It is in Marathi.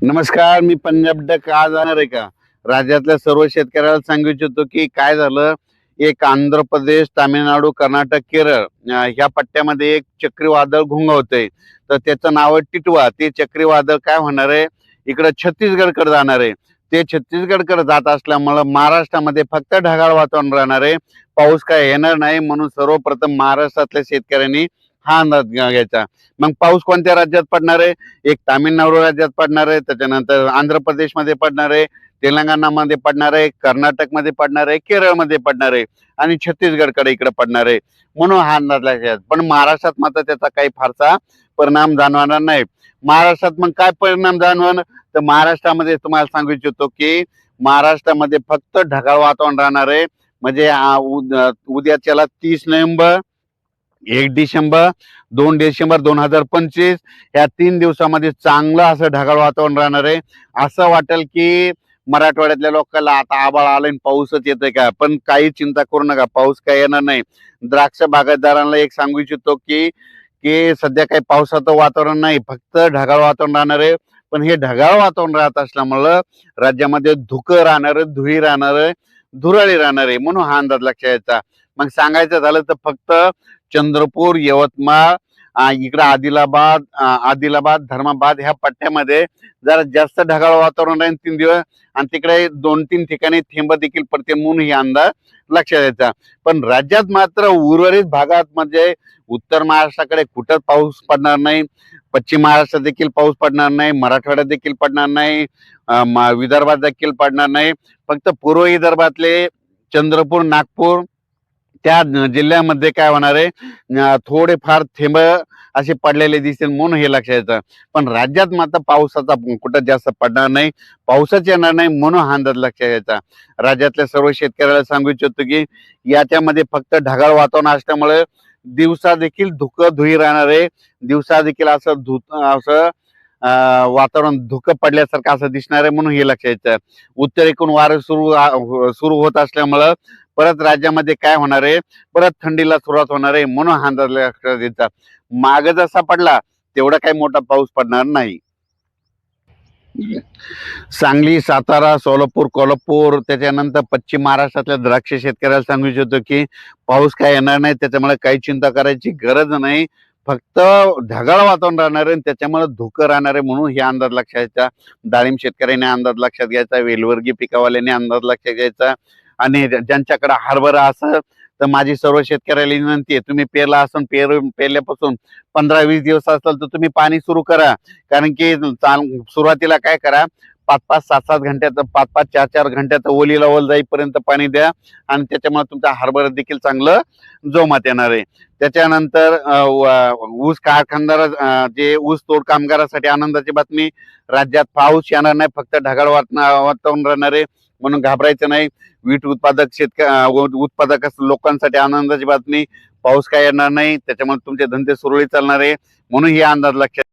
नमस्कार मी पंजाब डक आज जाणार आहे का? राज्यातल्या सर्व शेतकऱ्याला सांगू इच्छितो की काय झालं? एक आंध्र प्रदेश तामिळनाडू कर्नाटक केरळ ह्या पट्ट्यामध्ये एक चक्रीवादळ घुंगवतंय. तर त्याचं नाव आहे टिटवा. ते चक्रीवादळ काय होणार आहे? इकडं छत्तीसगडकडे जाणार आहे. ते छत्तीसगडकडे जात असल्यामुळं महाराष्ट्रामध्ये फक्त ढगाळ वातावरण राहणार आहे. पाऊस काय येणार नाही म्हणून सर्वप्रथम महाराष्ट्रातल्या शेतकऱ्यांनी हा अंदाज घ्यायचा. मग पाऊस कोणत्या राज्यात पडणार आहे? एक तामिळनाडू राज्यात पडणार आहे त्याच्यानंतर आंध्र प्रदेशमध्ये पडणार आहे तेलंगणामध्ये पडणार आहे कर्नाटकमध्ये पडणार आहे केरळमध्ये पडणार आहे आणि छत्तीसगडकडे इकडे पडणार आहे. म्हणून हा अंदाज लक्षात पण महाराष्ट्रात मात्र त्याचा काही फारसा परिणाम जाणवणार नाही. महाराष्ट्रात मग काय परिणाम जाणवणार? तर महाराष्ट्रामध्ये तुम्हाला सांगू इच्छितो की महाराष्ट्रामध्ये फक्त ढगाळ वातावरण राहणार आहे. म्हणजे उद्या त्याला उद्याच्याला तीस नोव्हेंबर एक डिसेंबर दोन डिसेंबर दोन हजार पंचवीस या तीन दिवसामध्ये चांगलं असं ढगाळ वातावरण राहणार आहे. असं वाटेल की मराठवाड्यातल्या लोकांना आता आबाळ आलं आणि पाऊसच येतोय का? पण काही चिंता करू नका पाऊस काय येणार नाही. द्राक्ष बागायतदारांना एक सांगू इच्छितो की की सध्या काही पावसाचं वातावरण नाही फक्त ढगाळ वातावरण राहणार आहे. पण हे ढगाळ वातावरण राहत असल्यामुळं राज्यामध्ये धुकं राहणार धुळी राहणार धुराळी राहणार आहे म्हणून हा अंदाज लक्षात यायचा मग सांगायचं झालं तर फक्त चंद्रपूर यवतमाळ इकडं आदिलाबाद आदिलाबाद धर्माबाद ह्या पट्ट्यामध्ये जरा जास्त ढगाळ वातावरण राहील तीन दिवस. आणि तिकडे दोन तीन ठिकाणी थेंब देखील पडते म्हणून ही अंदाज लक्षात यायचा पण राज्यात मात्र उर्वरित भागात म्हणजे उत्तर महाराष्ट्राकडे कुठंच पाऊस पडणार नाही. पश्चिम महाराष्ट्रात देखील पाऊस पडणार नाही. मराठवाड्यात देखील पडणार नाही. विदर्भात देखील पडणार नाही. फक्त पूर्व विदर्भातले चंद्रपूर नागपूर त्या जिल्ह्यामध्ये काय होणार आहे? थोडेफार थेंब असे पडलेले दिसतील म्हणून हे लक्षात येतं. पण राज्यात मात्र पावसाचा कुठं जास्त पडणार नाही पाऊसच येणार नाही म्हणून हा अंदाज लक्षात यायचा राज्यातल्या सर्व शेतकऱ्याला सांगू इच्छितो की याच्यामध्ये फक्त ढगाळ वातावरण असल्यामुळे दिवसा देखील धुकं धुई राहणार आहे. दिवसा देखील असं धु असं वातावरण धुकं पडल्यासारखं असं दिसणार आहे म्हणून हे लक्षात येतं. उत्तरेकडून वारं सुरू हो, सुरू होत असल्यामुळं परत राज्यामध्ये काय होणार आहे? परत थंडीला सुरुवात होणार आहे म्हणून हा अंदाज लक्षात यायचा माग जसा पडला तेवढा काही मोठा पाऊस पडणार नाही. सांगली सातारा सोलापूर कोल्हापूर त्याच्यानंतर पश्चिम महाराष्ट्रातल्या द्राक्ष शेतकऱ्याला सांगू इच्छितो की पाऊस काय येणार नाही त्याच्यामुळे काही चिंता करायची गरज नाही. फक्त ढगाळ वातावरण राहणार आहे आणि त्याच्यामुळे धुकं राहणार आहे म्हणून हे अंदाज लक्षात घ्यायचा. डाळिंब शेतकऱ्याने अंदाज लक्षात घ्यायचा वेलवर्गी पिकावाल्याने अंदाज लक्षात घ्यायचा आणि ज्यांच्याकडे हरभरा असं तर माझी सर्व शेतकऱ्याला विनंती आहे तुम्ही पेरला असून पेर पेरल्यापासून पंधरा वीस दिवस असेल तर तुम्ही पाणी सुरू करा. कारण की चाल सुरुवातीला काय करा पाच पाच सात सात घंट्यात पाच पाच चार चार घंट्याचं ओलीला ओल जाईपर्यंत पाणी द्या आणि त्याच्यामुळे तुमचा हरभरा देखील चांगलं जोमात येणार आहे. त्याच्यानंतर ऊस कारखानदार जे ऊस तोड कामगारासाठी आनंदाची बातमी राज्यात पाऊस येणार नाही फक्त ढगाळ वातावरण राहणार आहे म्हणून घाबरायचं नाही. वीट उत्पादक शेतक उत्पादक लोकांसाठी आनंदाची बातमी पाऊस काय येणार नाही त्याच्यामुळे तुमचे धंदे सुरळीत चालणार आहे म्हणून हे अंदाज लक्षात